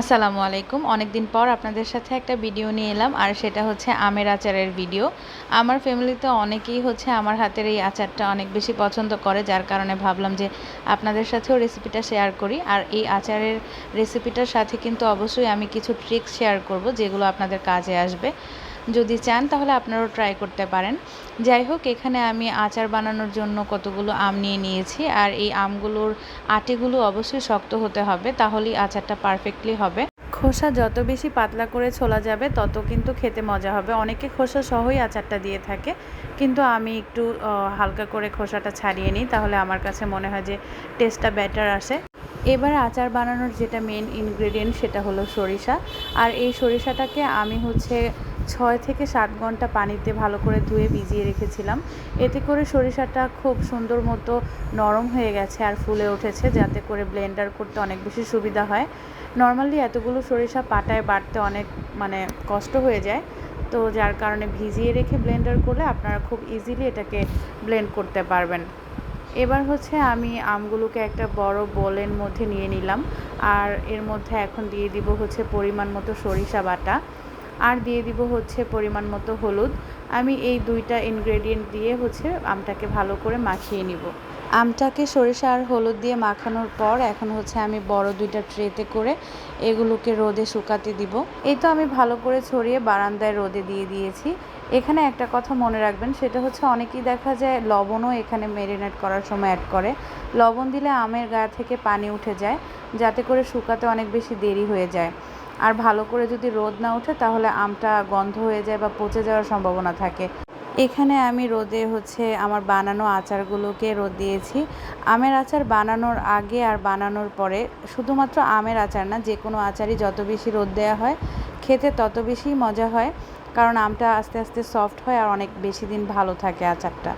আসসালামু আলাইকুম। অনেকদিন পর আপনাদের সাথে একটা ভিডিও নিয়ে এলাম, আর সেটা হচ্ছে আমের আচারের ভিডিও। আমার ফ্যামিলিতে অনেকেই হচ্ছে আমার হাতের এই আচারটা অনেক বেশি পছন্দ করে, যার কারণে ভাবলাম যে আপনাদের সাথেও রেসিপিটা শেয়ার করি। আর এই আচারের রেসিপিটার সাথে কিন্তু অবশ্যই আমি কিছু ট্রিক্স শেয়ার করব, যেগুলো আপনাদের কাজে আসবে। যদি চান তাহলে আপনারাও ট্রাই করতে পারেন। যাই হোক, এখানে আমি আচার বানানোর জন্য কতগুলো আম নিয়ে নিয়েছি আর এই আমগুলোর আটিগুলো অবশ্যই শক্ত হতে হবে, তাহলেই আচারটা পারফেক্টলি হবে। খোসা যত বেশি পাতলা করে ছোলা যাবে, তত কিন্তু খেতে মজা হবে। অনেকে খোসা সহই আচারটা দিয়ে থাকে, কিন্তু আমি একটু হালকা করে খোসাটা ছাড়িয়ে নিই, তাহলে আমার কাছে মনে হয় যে টেস্টটা বেটার আসে। এবার আচার বানানোর যেটা মেন ইনগ্রেডিয়েন্ট সেটা হলো সরিষা। আর এই সরিষাটাকে আমি হচ্ছে ছয় থেকে সাত ঘণ্টা পানিতে ভালো করে ধুয়ে ভিজিয়ে রেখেছিলাম। এতে করে সরিষাটা খুব সুন্দর মতো নরম হয়ে গেছে আর ফুলে উঠেছে, যাতে করে ব্লেন্ডার করতে অনেক বেশি সুবিধা হয়। নর্মালি এতগুলো সরিষা পাটায় বাটতে অনেক মানে কষ্ট হয়ে যায়। তো যার কারণে ভিজিয়ে রেখে ব্লেন্ডার করলে আপনারা খুব ইজিলি এটাকে ব্লেন্ড করতে পারবেন। এবার হচ্ছে আমি আমগুলোকে একটা বড় বোলের মধ্যে নিয়ে নিলাম। আর এর মধ্যে এখন দিয়ে দিব হচ্ছে পরিমাণ মতো সরিষা বাটা। আর দিয়ে দিব হচ্ছে পরিমাণ মতো হলুদ। আমি এই দুইটা ইনগ্রেডিয়েন্ট দিয়ে হচ্ছে আমটাকে ভালো করে মাখিয়ে নিব। আমটাকে সরিষা আর হলুদ দিয়ে মাখানোর পর এখন হচ্ছে আমি বড় দুইটা ট্রেতে করে এগুলোকে রোদে শুকাতে দিব। এই তো আমি ভালো করে ছড়িয়ে বারান্দায় রোদে দিয়ে দিয়েছি। এখানে একটা কথা মনে রাখবেন, সেটা হচ্ছে অনেকেই দেখা যায় লবণও এখানে মেরিনেট করার সময় অ্যাড করে। লবণ দিলে আমের গা থেকে পানি উঠে যায়, যাতে করে শুকাতে অনেক বেশি দেরি হয়ে যায়। আর ভালো করে যদি রোদ না ওঠে, তাহলে আমটা গন্ধ হয়ে যায় বা পচে যাওয়ার সম্ভাবনা থাকে। এখানে আমি রোদে হচ্ছে আমার বানানো আচারগুলোকে রোদ দিয়েছি। আমের আচার বানানোর আগে আর বানানোর পরে শুধুমাত্র আমের আচার না যে কোনো আচারই যত বেশি রোদ দেওয়া হয়, খেতে তত বেশি মজা হয়। কারণ আমটা আস্তে আস্তে সফট হয় আর অনেক বেশি দিন ভালো থাকে আচারটা।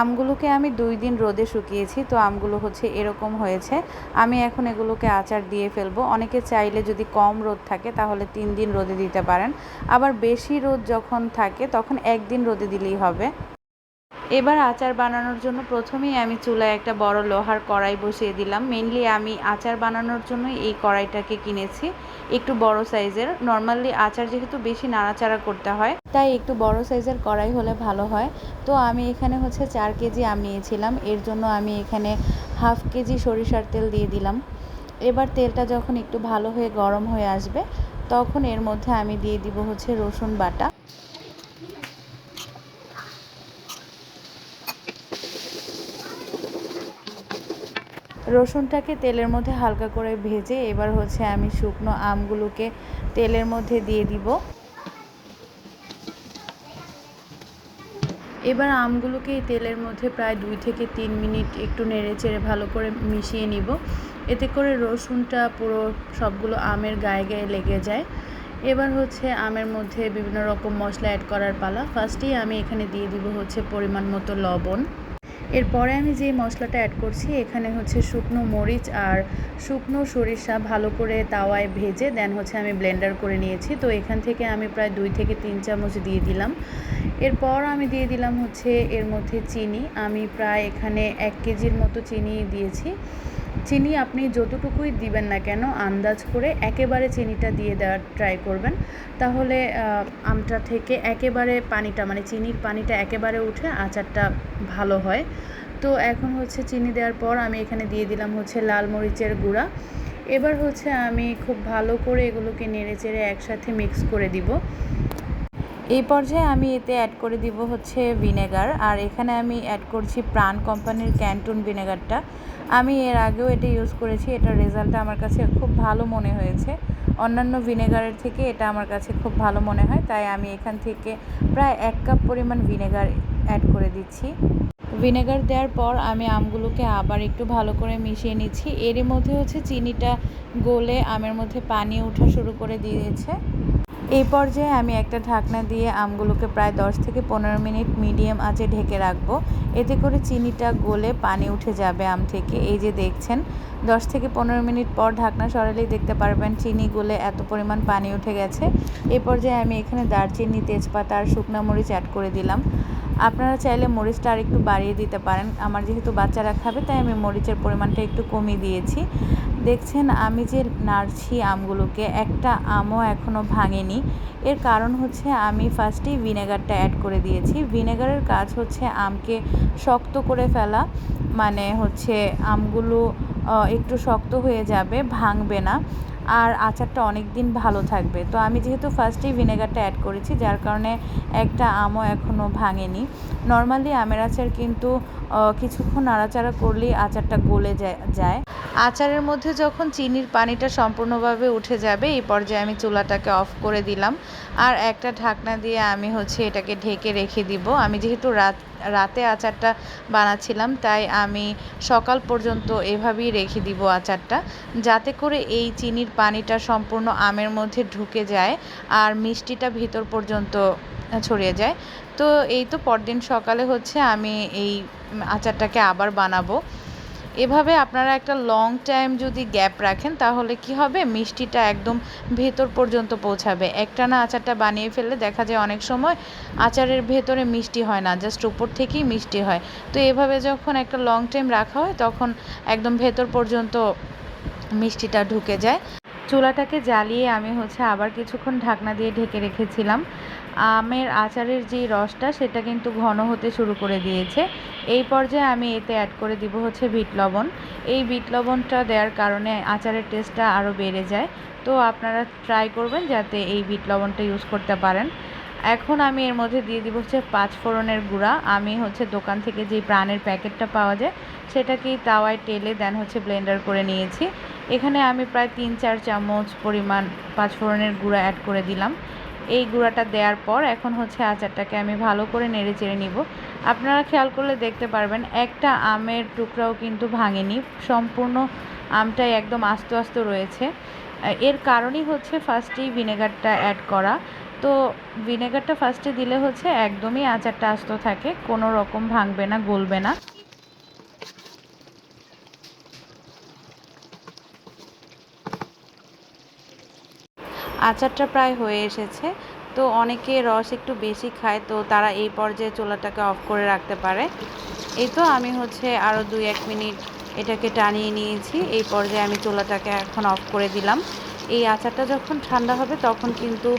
আমগুলোকে আমি দুই দিন রোদে শুকিয়েছি, তো আমগুলো হচ্ছে এরকম হয়েছে। আমি এখন এগুলোকে আচার দিয়ে ফেলব। অনেকে চাইলে যদি কম রোদ থাকে তাহলে তিন দিন রোদে দিতে পারেন। আবার বেশি রোদ যখন থাকে তখন একদিন রোদে দিলেই হবে। এবার আচার বানানোর জন্য প্রথমেই আমি চুলায় একটা বড় লোহার কড়াই বসিয়ে দিলাম। মেনলি আমি আচার বানানোর জন্য এই কড়াইটাকে কিনেছি। একটু বড় সাইজের। নর্মালি আচার যেহেতু বেশি নাড়াচাড়া করতে হয়, তাই একটু বড় সাইজের কড়াই হলে ভালো হয়। তো আমি এখানে হচ্ছে চার কেজি আম নিয়েছিলাম। এর জন্য আমি এখানে হাফ কেজি সরিষার তেল দিয়ে দিলাম। এবার তেলটা যখন একটু ভালো হয়ে গরম হয়ে আসবে, তখন এর মধ্যে আমি দিয়ে দিব হচ্ছে রসুন বাটা। রসুনটাকে তেলের মধ্যে হালকা করে ভেজে এবার হচ্ছে আমি শুকনো আমগুলোকে তেলের মধ্যে দিয়ে দিব। এবার আমগুলোকে তেলের মধ্যে প্রায় দুই থেকে তিন মিনিট একটু নেড়ে চেড়ে ভালো করে মিশিয়ে নিব। এতে করে রসুনটা পুরো সবগুলো আমের গায়ে গায়ে লেগে যায়। এবার হচ্ছে আমের মধ্যে বিভিন্ন রকম মশলা অ্যাড করার পালা। ফার্স্টেই আমি এখানে দিয়ে দিব হচ্ছে পরিমাণ মতো লবণ। এরপরে আমি যে মশলাটা অ্যাড করছি, এখানে হচ্ছে শুকনো মরিচ আর শুকনো সরিষা ভালো করে তাওয়ায় ভেজে দেন হচ্ছে আমি ব্লেন্ডার করে নিয়েছি। তো এখান থেকে আমি প্রায় দুই থেকে তিন চামচ দিয়ে দিলাম। এরপর আমি দিয়ে দিলাম হচ্ছে এর মধ্যে চিনি। আমি প্রায় এখানে এক কেজির মতো চিনি দিয়েছি। চিনি আপনি যতটুকুই দিবেন না কেন, আন্দাজ করে একেবারে চিনিটা দিয়ে দেওয়ার ট্রাই করবেন। তাহলে আমটা থেকে একেবারে পানিটা মানে চিনির পানিটা একেবারে উঠে আচারটা ভালো হয়। তো এখন হচ্ছে চিনি দেওয়ার পর আমি এখানে দিয়ে দিলাম হচ্ছে লাল মরিচের গুঁড়া। এবার হচ্ছে আমি খুব ভালো করে এগুলোকে নেড়ে চেড়ে একসাথে মিক্স করে দিব। এই পর্যায়ে আমি এতে অ্যাড করে দিব হচ্ছে ভিনেগার আর এখানে আমি অ্যাড করছি প্রাণ কোম্পানির ক্যান্টুন ভিনেগারটা আমি এর আগেও এটা ইউজ করেছি এটার রেজাল্টটা আমার কাছে খুব ভালো মনে হয়েছে। অন্যান্য ভিনেগারের থেকে এটা আমার কাছে খুব ভালো মনে হয়, তাই আমি এখান থেকে প্রায় এক কাপ পরিমাণ ভিনেগার অ্যাড করে দিচ্ছি। ভিনেগার দেওয়ার পর আমি আমগুলোকে আবার একটু ভালো করে মিশিয়ে নিচ্ছি। এরই মধ্যে হচ্ছে চিনিটা গলে আমের মধ্যে পানি ওঠা শুরু করে দিয়েছে। এই পর্যায়ে আমি একটা ঢাকনা দিয়ে আমগুলোকে প্রায় 10 থেকে পনেরো মিনিট মিডিয়াম আঁচে ঢেকে রাখব। এতে করে চিনিটা গলে পানি উঠে যাবে আম থেকে। এই যে দেখছেন 10 থেকে পনেরো মিনিট পর ঢাকনা সরালেই দেখতে পারবেন চিনি গলে এত পরিমাণ পানি উঠে গেছে। এই পর্যায়ে আমি এখানে দারচিনি, তেজপাতা আর শুকনো মরিচ অ্যাড করে দিলাম। আপনারা চাইলে মরিচটা আর একটু বাড়িয়ে দিতে পারেন। আমার যেহেতু বাচ্চারা খাবে, তাই আমি মরিচের পরিমাণটা একটু কমিয়ে দিয়েছি। দেখছেন, আমি যে নাড়ছি আমগুলোকে, একটা আমও এখনও ভাঙেনি। এর কারণ হচ্ছে, আমি ফার্স্টেই ভিনেগারটা অ্যাড করে দিয়েছি। ভিনেগারের কাজ হচ্ছে, আমকে শক্ত করে ফেলা। মানে হচ্ছে, আমগুলো একটু শক্ত হয়ে যাবে, ভাঙবে না। আর আচারটা অনেক দিন ভালো থাকবে। তো আমি যেহেতু ফার্স্টেই ভিনেগারটা অ্যাড করেছি, যার কারণে একটা আমও এখনও ভাঙেনি। নর্মালি আমের আচার কিন্তু কিছুক্ষণ নাড়াচাড়া করলেই আচারটা গলে যায়। আচারের মধ্যে যখন চিনির পানিটা সম্পূর্ণভাবে উঠে যাবে, এই পর্যায়ে আমি চুলাটাকে অফ করে দিলাম। আর একটা ঢাকনা দিয়ে আমি হচ্ছে এটাকে ঢেকে রেখে দিব। আমি যেহেতু রাত, রাতে আচারটা বানাচ্ছিলাম, তাই আমি সকাল পর্যন্ত এভাবেই রেখে দিব আচারটা। যাতে করে এই চিনির পানিটা সম্পূর্ণ আমের মধ্যে ঢুকে যায় আর মিষ্টিটা ভিতর পর্যন্ত ছড়িয়ে যায়। তো এই তো পরদিন সকালে হচ্ছে আমি এই আচারটাকে আবার বানাবো। এভাবে আপনারা একটা লং টাইম যদি গ্যাপ রাখেন, তাহলে কি হবে? মিষ্টিটা একদম ভেতর পর্যন্ত পৌঁছাবে। একটানা আচারটা বানিয়ে ফেললে দেখা যায় অনেক সময় আচারের ভেতরে মিষ্টি হয় না জাস্ট উপর থেকেই মিষ্টি হয়। তো এভাবে যখন একটা লং টাইম রাখা হয়, তখন একদম ভেতর পর্যন্ত মিষ্টিটা ঢুকে যায়। চুলাটাকে জ্বালিয়ে আমি হচ্ছে আবার কিছুক্ষণ ঢাকনা দিয়ে ঢেকে রেখেছিলাম। আমের আচারের যে রসটা, সেটা কিন্তু ঘন হতে শুরু করে দিয়েছে। এই পর্যায়ে আমি এতে অ্যাড করে দিব হচ্ছে বিট লবণ। এই বিট লবণটা দেওয়ার কারণে আচারের টেস্টটা আরও বেড়ে যায়। তো আপনারা ট্রাই করবেন যাতে এই বিট লবণটা ইউজ করতে পারেন। এখন আমি এর মধ্যে দিয়ে দিব হচ্ছে পাঁচ ফোড়নের গুঁড়া। আমি হচ্ছে দোকান থেকে যে প্রাণের প্যাকেটটা পাওয়া যায়, সেটাকেই তাওয়ায় টেলে দেন হচ্ছে ব্লেন্ডার করে নিয়েছি। এখানে আমি প্রায় তিন চার চামচ পরিমাণ পাঁচ ফোড়নের গুঁড়া অ্যাড করে দিলাম। এই গুঁড়াটা দেওয়ার পর এখন হচ্ছে আচারটাকে আমি ভালো করে নেড়ে চেড়ে নিব। আপনারা খেয়াল করলে দেখতে পারবেন, একটা আমের টুকরাও কিন্তু ভাঙেনি। সম্পূর্ণ আমটাই একদম আস্তে আস্তে রয়েছে। এর কারণই হচ্ছে ফার্স্টেই ভিনেগারটা অ্যাড করা। তো ভিনেগারটা ফার্স্টে দিলে হচ্ছে একদমই আচারটা আস্ত থাকে, কোনো রকম ভাঙবে না, গলবে না। আচারটা প্রায় হয়ে এসেছে। তো অনেকে রস একটু বেশি খায়, তো তারা এই পর্যায়ে চোলাটাকে অফ করে রাখতে পারে। এই তো আমি হচ্ছে আরও দুই এক মিনিট এটাকে টানিয়ে নিয়েছি। এই পর্যায়ে আমি চোলাটাকে এখন অফ করে দিলাম। এই আচারটা যখন ঠান্ডা হবে তখন কিন্তু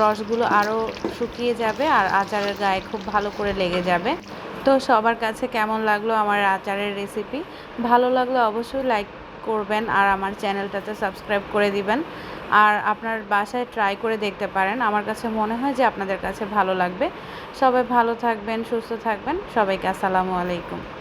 রসগুলো আরও শুকিয়ে যাবে আর আচারের গায়ে খুব ভালো করে লেগে যাবে। তো সবার কাছে কেমন লাগল আমার আচারের রেসিপি ভালো লাগলে অবশ্যই লাইক করবেন আর আমার চ্যানেলটাতে সাবস্ক্রাইব করে দিবেন। আর আপনার বাসায় ট্রাই করে দেখতে পারেন। আমার কাছে মনে হয় যে আপনাদের কাছে ভালো লাগবে। সবাই ভালো থাকবেন, সুস্থ থাকবেন। সবাইকে আসসালামু আলাইকুম।